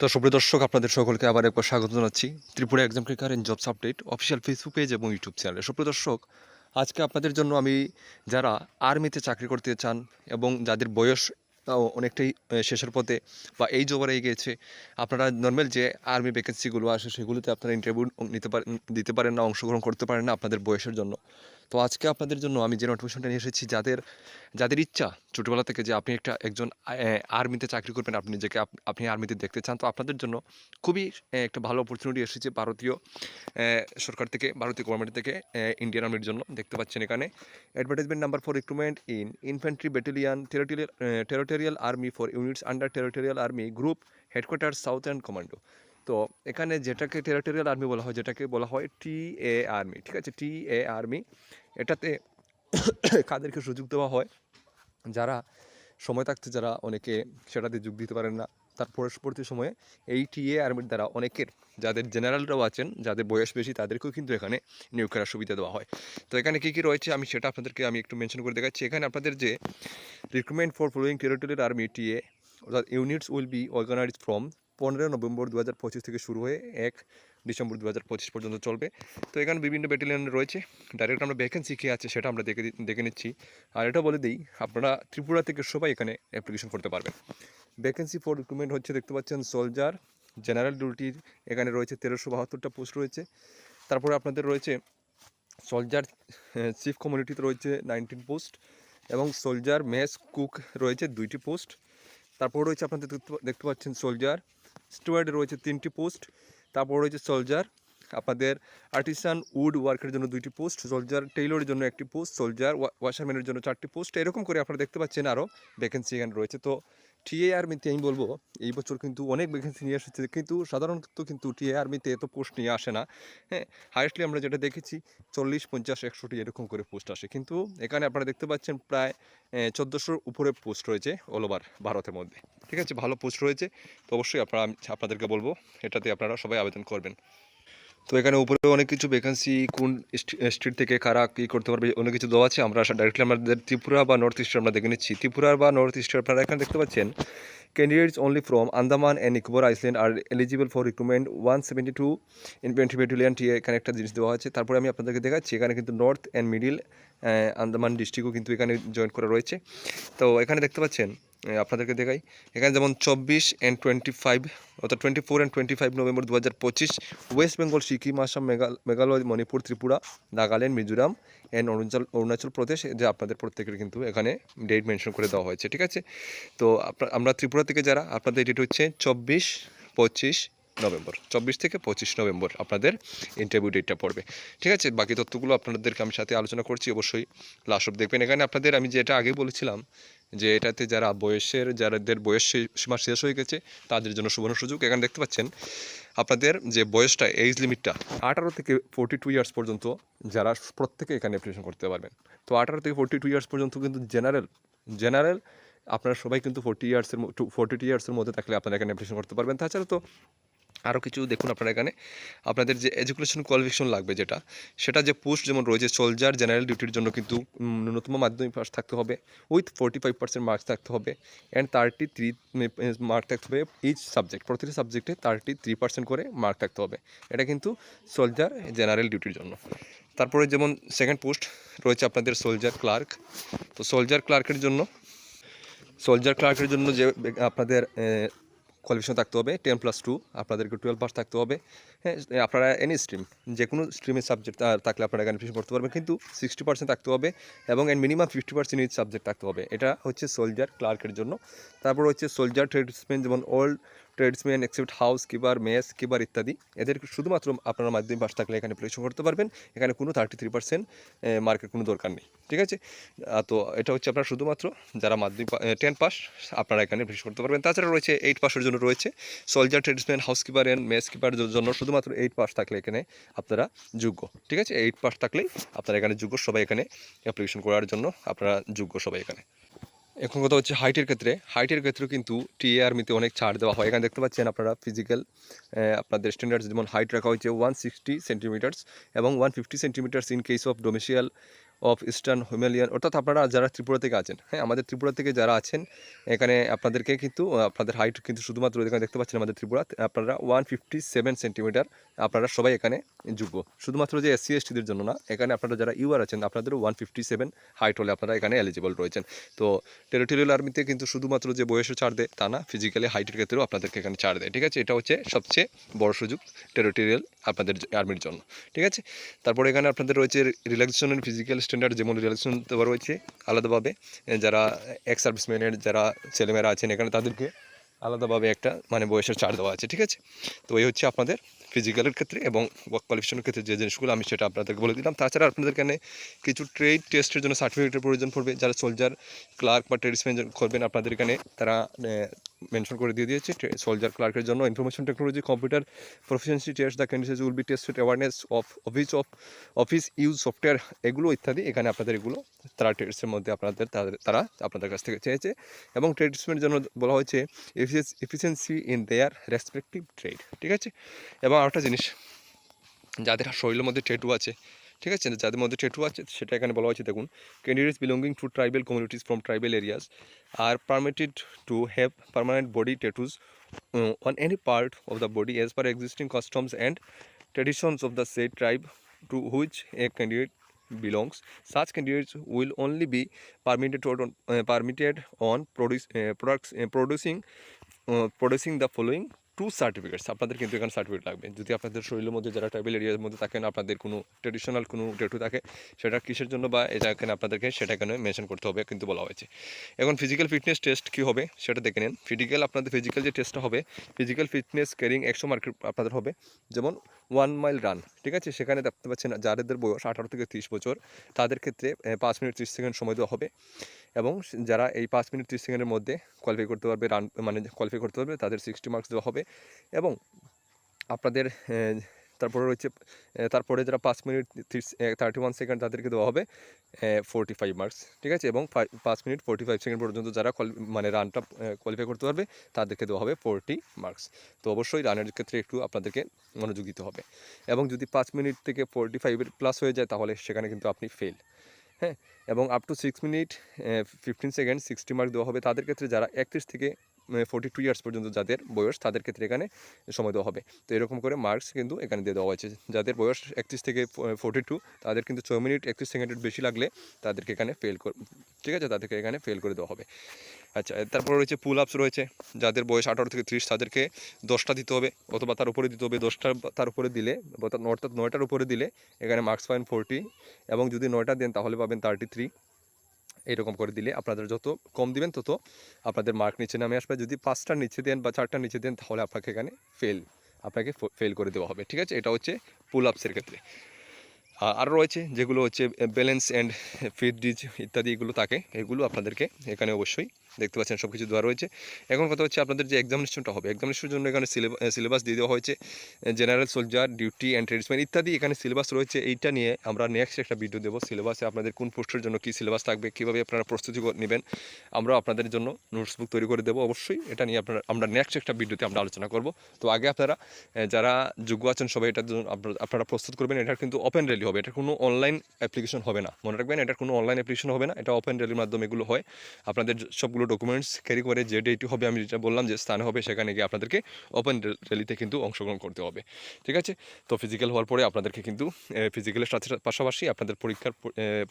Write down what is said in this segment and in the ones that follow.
তো সুপ্রিয় দর্শক, আপনাদের সকলকে আবার একবার স্বাগত জানাচ্ছি Tripura exam cracker and jobs update official Facebook page এবং ইউটিউব চ্যানেলে সুপ্রিয় দর্শক, আজকে আপনাদের জন্য আমি যারা আর্মিতে চাকরি করতে চান এবং যাদের বয়স অনেকটাই শেষের পথে বা এই জবারে এগিয়েছে আপনারা নর্মাল যে আর্মি ভ্যাকেন্সিগুলো আসে সেগুলোতে আপনারা ইন্টারভিউ নিতে পারেন দিতে পারেন না, অংশগ্রহণ করতে পারেন না আপনাদের বয়সের জন্য। তো আজকে আপনাদের জন্য আমি যে নোটিফিকেশনটা নিয়ে এসেছি, যাদের যাদের ইচ্ছা ছোটোবেলা থেকে যে আপনি একটা একজন আর্মিতে চাকরি করবেন, আপনি নিজেকে আপনি আর্মিতে দেখতে চান, তো আপনাদের জন্য খুবই একটা ভালো অপরচুনিটি এসেছে ভারতীয় সরকার থেকে, ভারতীয় গভর্নমেন্ট থেকে ইন্ডিয়ান আর্মির জন্য দেখতে পাচ্ছেন এখানে। Advertisement number for recruitment in infantry battalion territorial territorial army for units under territorial army group headquarter south and commando তো এখানে যেটাকে টেরিটোরিয়াল আর্মি বলা হয়, যেটাকে বলা হয় টি এ আর্মি ঠিক আছে? টি এ আর্মি এটাতে কাদেরকে সুযোগ দেওয়া হয়, যারা সময় থাকতে যারা অনেকে সেটাতে যোগ দিতে পারেন না। তার পরবর্তী সময়ে এই টিএ আর্মির দ্বারা অনেকের, যাদের জেনারেলরাও আছেন, যাদের বয়স বেশি, তাদেরকেও কিন্তু এখানে নিয়োগ করার সুবিধা দেওয়া হয়। তো এখানে কী কী রয়েছে? আমি সেটা আপনাদেরকে আমি একটু মেনশন করে দেখাচ্ছি। এখানে আপনাদের যে recruitment for following territorial army TA, অর্থাৎ units will be organise from পনেরো নভেম্বর দু হাজার পঁচিশ থেকে শুরু হয়ে এক ডিসেম্বর দু হাজার পঁচিশ পর্যন্ত চলবে। তো এখানে বিভিন্ন ব্যাটালিয়ন রয়েছে। ডাইরেক্ট আমরা ভ্যাকেন্সি কী আছে সেটা আমরা দেখে দেখে নিচ্ছি। আর এটা বলে দিই, আপনারা ত্রিপুরা থেকে সবাই এখানে অ্যাপ্লিকেশন করতে পারবেন। ভ্যাকেন্সি ফর রিক্রুটমেন্ট হচ্ছে দেখতে পাচ্ছেন সোলজার জেনারেল ডিউটির এখানে রয়েছে, তেরোশো বাহাত্তরটা পোস্ট রয়েছে। তারপরে আপনাদের রয়েছে সোলজার চিফ কমিউনিটিতে রয়েছে নাইনটিন পোস্ট এবং সোলজার মেস কুক রয়েছে দুইটি পোস্ট তারপর রয়েছে আপনাদের দেখতে পাচ্ছেন সোলজার স্টুয়ার্ডে রয়েছে তিনটি পোস্ট, তারপর রয়েছে সোলজার। আপনাদের আর্টিসান উড ওয়ার্কের জন্য দুইটি পোস্ট, সোলজার টেইলরের জন্য একটি পোস্ট, সোলজার ওয়াশারম্যানের জন্য চারটি পোস্ট, এরকম করে আপনারা দেখতে পাচ্ছেন আরও ভ্যাকেন্সি এখানে রয়েছে। তো টিএ আর্মিতে আমি বলব, এই বছর কিন্তু অনেক ভ্যাকেন্সি নিয়ে এসেছে, কিন্তু সাধারণত কিন্তু টিএ আর্মিতে এত পোস্ট নিয়ে আসে না। হ্যাঁ হাইয়েস্টলি আমরা যেটা দেখেছি, চল্লিশ, পঞ্চাশ একশোটি এরকম করে পোস্ট আসে। কিন্তু এখানে আপনারা দেখতে পাচ্ছেন প্রায় চোদ্দোশোর উপরে পোস্ট রয়েছে অল ওভার ভারতের মধ্যে। ঠিক আছে, ভালো পোস্ট রয়েছে। তো অবশ্যই আপনারা আপনাদেরকে বলব, এটাতে আপনারা সবাই আবেদন করবেন। তো এখানে উপরে অনেক কিছু ভ্যাকেন্সি কোন স্ট্রিট থেকে কারা কী করতে পারবে অনেক কিছু দেওয়া আছে। আমরা ডাইরেক্টলি আমাদের ত্রিপুরা বা নর্থ ইস্টে আমরা দেখে নিচ্ছি। ত্রিপুরা বা নর্থ ইস্টে আপনারা এখানে দেখতে পাচ্ছেন candidates only from Andaman and Nicobar island are eligible for recruitment one seventy two infantry টি এখানে একটা জিনিস দেওয়া আছে। তারপরে আমি আপনাদেরকে দেখাচ্ছি, এখানে কিন্তু নর্থ অ্যান্ড মিডিল আন্দামান ডিস্ট্রিক্টও কিন্তু এখানে জয়েন করা রয়েছে। তো এখানে দেখতে পাচ্ছেন আপনাদেরকে দেখাই। এখানে যেমন চব্বিশ অ্যান্ড টোয়েন্টি ফাইভ অর্থাৎ twenty four and twenty five November দু হাজার পঁচিশ ওয়েস্ট বেঙ্গল সিকিম আসাম মেঘাল মেঘালয় মণিপুর ত্রিপুরা নাগাল্যান্ড মিজোরাম অ্যান্ড অরুণাচল অরুণাচল প্রদেশ যে আপনাদের প্রত্যেকের কিন্তু এখানে ডেট মেনশন করে দেওয়া হয়েছে, ঠিক আছে? তো আমরা ত্রিপুরা থেকে যারা, আপনাদের ডেট হচ্ছে চব্বিশ, পঁচিশ নভেম্বর, চব্বিশ থেকে পঁচিশ নভেম্বর আপনাদের ইন্টারভিউ ডেটটা পড়বে, ঠিক আছে? বাকি তথ্যগুলো আপনাদেরকে আমি সাথে আলোচনা করছি, অবশ্যই লাস্ট অফ দেখবেন। এখানে আপনাদের, আমি যেটা আগে বলেছিলাম যে এটাতে যারা বয়সের যাদের বয়স সীমা শেষ হয়ে গেছে, তাদের জন্য সুবর্ণ সুযোগ। এখানে দেখতে পাচ্ছেন, আপনাদের যে বয়সটা এজ লিমিটটা আঠারো থেকে ফোর্টি টু ইয়ার্স পর্যন্ত যারা প্রত্যেকে এখানে অ্যাপ্লিকেশন করতে পারবেন। তো আঠারো থেকে ফোর্টি টু ইয়ার্স পর্যন্ত কিন্তু জেনারেল জেনারেল আপনারা সবাই কিন্তু ফোর্টি ইয়ার্সের ফোর্টি টু ইয়ার্সের মধ্যে থাকলে আপনারা এখানে অ্যাপ্লিকেশন করতে পারবেন। তাছাড়া তো আরও কিছু দেখুন আপনারা এখানে। আপনাদের যে এডুকেশন কোয়ালিফিকেশন লাগবে যেটা, সেটা যে পোস্ট যেমন রয়েছে সোলজার জেনারেল ডিউটির জন্য কিন্তু ন্যূনতম মাধ্যমিক পাস থাকতে হবে with forty five percent marks থাকতে হবে অ্যান্ড থার্টি থ্রি মার্ক থাকতে হবে ইচ সাবজেক্ট প্রতিটি সাবজেক্টে থার্টি থ্রি পার্সেন্ট করে মার্ক থাকতে হবে। এটা কিন্তু সোলজার জেনারেল ডিউটির জন্য। তারপরে যেমন সেকেন্ড পোস্ট রয়েছে আপনাদের সোলজার ক্লার্ক তো সোলজার ক্লার্কের জন্য সোলজার ক্লার্কের জন্য যে, আপনাদের কোয়ালিফিকেশন থাকতে হবে টেন প্লাস টু আপনাদেরকে টুয়েলভ পাস থাকতে হবে। হ্যাঁ আপনারা এনি স্ট্রিম যে কোনো স্ট্রিমের সাবজেক্ট থাকলে আপনারা এখানে অ্যাডমিশন করতে পারবেন, কিন্তু সিক্সটি পার্সেন্ট থাকতে হবে এবং মিনিমাম ফিফটি পার্সেন্ট সাবজেক্ট থাকতে হবে। এটা হচ্ছে সোলজার ক্লার্কের জন্য। তারপর হচ্ছে সোলজার ট্রেডসম্যান যেমন all tradesman except house keeper mess keeper ইত্যাদি, এদের শুধুমাত্র আপনারা মাধ্যমিক পাস থাকলে এখানে অ্যাপ্লিকেশন করতে পারবেন। এখানে কোনো থার্টি থ্রি পার্সেন্ট মার্কের কোনো দরকার নেই, ঠিক আছে? তো এটা হচ্ছে আপনার শুধুমাত্র যারা মাধ্যমিক টেন পাস আপনারা এখানে অ্যাপ্লিকেশন করতে পারবেন। তাছাড়া রয়েছে এইট পাসের জন্য রয়েছে soldier tradesman house keeper and mess কিপারের জন্য শুধুমাত্র এইট পাস থাকলে এখানে আপনারা যোগ্য, ঠিক আছে? এইট পাস থাকলেই আপনারা এখানে যোগ্য সবাই এখানে অ্যাপ্লিকেশন করার জন্য আপনারা যোগ্য সবাই এখানে। এখন কথা হচ্ছে হাইটের ক্ষেত্রে। হাইটের ক্ষেত্রে কিন্তু টিএ আর্মিতে অনেক ছাড় দেওয়া হয়। এখানে দেখতে পাচ্ছেন আপনারা ফিজিক্যাল আপনাদের স্ট্যান্ডার্ড যেমন হাইট রাখা হয়েছে ওয়ান সিক্সটি সেন্টিমিটার্স এবং one fifty centimetres in case of domicile of eastern Himalayan অর্থাৎ আপনারা যারা ত্রিপুরা থেকে আছেন হ্যাঁ আমাদের ত্রিপুরা থেকে যারা আছেন, এখানে আপনাদেরকে কিন্তু আপনাদের হাইট কিন্তু শুধুমাত্র এখানে দেখতে পাচ্ছেন আমাদের ত্রিপুরা আপনারা ওয়ান ফিফটি সেভেন সেন্টিমিটার আপনারা সবাই এখানে যোগ্য শুধুমাত্র যে এসসি এসটিদের জন্য না, এখানে আপনারা যারা ইউআর আছেন, আপনাদের ওয়ান ফিফটি সেভেন হাইট হলে আপনারা এখানে এলিজিবল রয়েছেন। তো টেরিটোরিয়াল আর্মিতে কিন্তু শুধুমাত্র যে বয়সে ছাড় দেয়, তা না ফিজিক্যালি হাইটের ক্ষেত্রেও আপনাদেরকে এখানে ছাড় দেয়, ঠিক আছে? এটা হচ্ছে সবচেয়ে বড় সুযোগ টেরিটোরিয়াল আপনাদের আর্মির জন্য, ঠিক আছে? তারপরে এখানে আপনাদের রয়েছে রিল্যাক্সেশনের ফিজিক্যাল স্ট্যান্ডার্ড যেমন রিল্যাক্সেশন দেওয়া রয়েছে আলাদাভাবে। যারা এক্স সার্ভিসম্যানের যারা ছেলেমেয়েরা আছেন এখানে, তাদেরকে আলাদাভাবে একটা মানে বয়সের ছাড় দেওয়া আছে, ঠিক আছে? তো এই হচ্ছে আপনাদের ফিজিক্যালের ক্ষেত্রে এবং ওয়ার্ক কোয়ালিফিকেশনের ক্ষেত্রে যে জিনিসগুলো, আমি সেটা আপনাদেরকে বলে দিলাম। তাছাড়া আপনাদের এখানে কিছু ট্রেড টেস্টের জন্য সার্টিফিকেটের প্রয়োজন পড়বে। যারা সোলজার ক্লার্ক বা ট্রেডসম্যান করবেন, আপনাদের এখানে তারা মেনশন করে দিয়ে দিয়েছে। সোলজার ক্লার্কের জন্য information technology computer proficiency test the candidates will be tested awareness of office of office use software এগুলো ইত্যাদি এখানে আপনাদের এগুলো, তারা ট্রেডসের মধ্যে আপনাদের তারা আপনাদের কাছ থেকে চেয়েছে। এবং ট্রেডসম্যানের জন্য বলা হয়েছে efficiency in their respective trade ঠিক আছে? এবং আরেকটা জিনিস, যাদের শরীরের মধ্যে টেটু আছে ঠিক আছে? যাদের মধ্যে টেটু আছে, সেটা এখানে বলা হয়েছে, দেখুন candidates belonging to tribal communities from tribal areas are permitted to have permanent body tattoos on any part of the body as per existing customs and traditions of the said tribe to which a candidate belongs such candidates will only be permitted permitted on produce products producing producing the following two certificates আপনাদের কিন্তু এখানে certificate লাগবে। যদি আপনাদের শরীরের মধ্যে যারা tribal এরিয়ার মধ্যে থাকেন, আপনাদের কোনো ট্রেডিশনাল কোনো টেটু থাকে, সেটা কিসের জন্য বা এটা এখানে আপনাদেরকে সেটা এখানে মেনশন করতে হবে কিন্তু বলা হয়েছে। এখন ফিজিক্যাল ফিটনেস টেস্ট কী হবে সেটা দেখে নিন। ফিজিক্যাল আপনাদের ফিজিক্যাল যে টেস্টটা হবে ফিজিক্যাল ফিটনেস ক্যারিং একশো মার্কেট আপনাদের হবে। যেমন ওয়ান মাইল রান ঠিক আছে? সেখানে দেখতে পাচ্ছেন যাদের বয়স আঠারো থেকে তিরিশ বছর, তাদের ক্ষেত্রে পাঁচ মিনিট ত্রিশ সেকেন্ড সময় দেওয়া হবে। এবং যারা এই পাঁচ মিনিট ত্রিশ সেকেন্ডের মধ্যে কোয়ালিফাই করতে পারবে রান মানে কোয়ালিফাই করতে পারবে, তাদের সিক্সটি মার্কস দেওয়া হবে এবং আপনাদের তারপরে রয়েছে তারপরে যারা পাঁচ মিনিট থার্টি ওয়ান সেকেন্ড তাদেরকে দেওয়া হবে ফোরটি ফাইভ মার্কস ঠিক আছে? এবং পাঁচ মিনিট ফোরটি ফাইভ সেকেন্ড পর্যন্ত যারা মানে রানটা কোয়ালিফাই করতে পারবে, তাদেরকে দেওয়া হবে ফোরটি মার্কস তো অবশ্যই রানের ক্ষেত্রে একটু আপনাদেরকে মনোযোগ দিতে হবে। এবং যদি পাঁচ মিনিট থেকে ফোরটি ফাইভের প্লাস হয়ে যায়, তাহলে সেখানে কিন্তু আপনি ফেল হ্যাঁ এবং up to six minute fifteen second sixty mark দেওয়া হবে। তাদের ক্ষেত্রে যারা একত্রিশ থেকে ফোর্টি টু ইয়ার্স পর্যন্ত যাদের বয়স, তাদের ক্ষেত্রে এখানে সময় দেওয়া হবে। তো এরকম করে মার্কস কিন্তু এখানে দিয়ে দেওয়া হয়েছে। যাদের বয়স একত্রিশ থেকে ফোর্টি টু তাদের কিন্তু ছয় মিনিট, একত্রিশ সেকেন্ডের বেশি লাগলে তাদেরকে এখানে ফেল ঠিক আছে? তাদেরকে এখানে ফেল করে দেওয়া হবে। আচ্ছা তারপর রয়েছে পুল আপস রয়েছে। যাদের বয়স আঠারো থেকে ত্রিশ, তাদেরকে দশটা দিতে হবে অথবা তার উপরে দিতে হবে। দশটা তার উপরে দিলে অর্থাৎ নয়টার উপরে দিলে এখানে মার্কস পাবেন ফোরটি এবং যদি নয়টা দেন তাহলে পাবেন থার্টি থ্রি এরকম করে দিলে আপনাদের যত কম দিবেন, তত আপনাদের মার্ক নিচে নামে আসবে। যদি পাঁচটার নিচে দেন বা চারটার নিচে দেন, তাহলে আপনাকে এখানে ফেল আপনাকে ফেল করে দেওয়া হবে। ঠিক আছে? এটা হচ্ছে পুল আপসের ক্ষেত্রে। আ- আরও রয়েছে, যেগুলো হচ্ছে ব্যালেন্স অ্যান্ড ফিট ডিজ ইত্যাদি এগুলো থাকে, এগুলো আপনাদেরকে এখানে অবশ্যই দেখতে পাচ্ছেন সব কিছু দেওয়া রয়েছে। এখন কথা হচ্ছে আপনাদের যে এক্সামিনেশনটা হবে এক্সামিনেশনের জন্য এখানে সিলেবাস দিয়ে দেওয়া হয়েছে general soldier duty and tradesman ইত্যাদি এখানে সিলেবাস রয়েছে, এইটা নিয়ে আমরা নেক্সট একটা ভিডিও দেবো সিলেবাসে আপনাদের কোন পোস্টের জন্য কী সিলেবাস থাকবে, কীভাবে আপনারা প্রস্তুতি নেবেন, আমরা আপনাদের জন্য নোটসবুক তৈরি করে দেবো, অবশ্যই এটা নিয়ে আপনারা, আমরা নেক্সট একটা ভিডিওতে আমরা আলোচনা করব। তো আগে আপনারা যারা যোগ্য আছেন সবাই এটার জন্য, আপনারা- প্রস্তুত করবেন এটা কিন্তু ওপেন র্যালি হবে। এটা কোনো অনলাইন অ্যাপ্লিকেশন হবে না। মনে রাখবেন, এটা কোনো অনলাইন অ্যাপ্লিকেশন হবে না। এটা ওপেন র্যালির মাধ্যমে এগুলো হয়। আপনাদের সবগুলো ডকুমেন্টস ক্যারি করে যে ডেটটি হবে, আমি যেটা বললাম যে স্থানে হবে, সেখানে গিয়ে আপনাদেরকে ওপেন র্যালিতে কিন্তু অংশগ্রহণ করতে হবে। ঠিক আছে? তো ফিজিক্যাল হওয়ার পরে আপনাদেরকে কিন্তু ফিজিক্যালের সাথে পাশাপাশি আপনাদের পরীক্ষার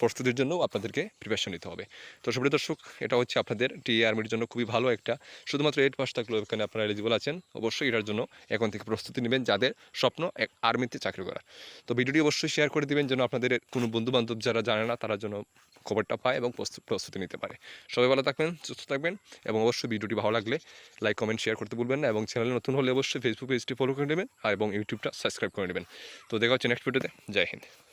প্রস্তুতির জন্য আপনাদেরকে প্রিপারেশন নিতে হবে। তো সুপ্রিয় দর্শক, এটা হচ্ছে আপনাদের টিএ আর্মির জন্য খুবই ভালো একটা, শুধুমাত্র এইট পাস থাকলেও এখানে আপনারা এলিজিবল আছেন। অবশ্যই এটার জন্য এখন থেকে প্রস্তুতি নেবেন যাদের স্বপ্ন এক আর্মিতে চাকরি করা। তো ভিডিওটি অবশ্যই শেয়ার করে দিবেন যেন আপনাদের কোনো বন্ধু বান্ধব যারা জানে না, তারা যেন খবরটা পায় এবং প্রস্তু- প্রস্তুতি নিতে পারে। সবাই ভালো থাকবেন, সুস্থ থাকবেন এবং অবশ্যই ভিডিওটি ভালো লাগলে লাইক কমেন্ট শেয়ার করতে বলবেন না এবং চ্যানেলে নতুন হলে অবশ্যই ফেসবুক পেজটি ফলো করে নেবেন এবং ইউটিউবটা সাবস্ক্রাইব করে নেবেন। তো দেখা হচ্ছে নেক্সট ভিডিওতে জয় হিন্দ।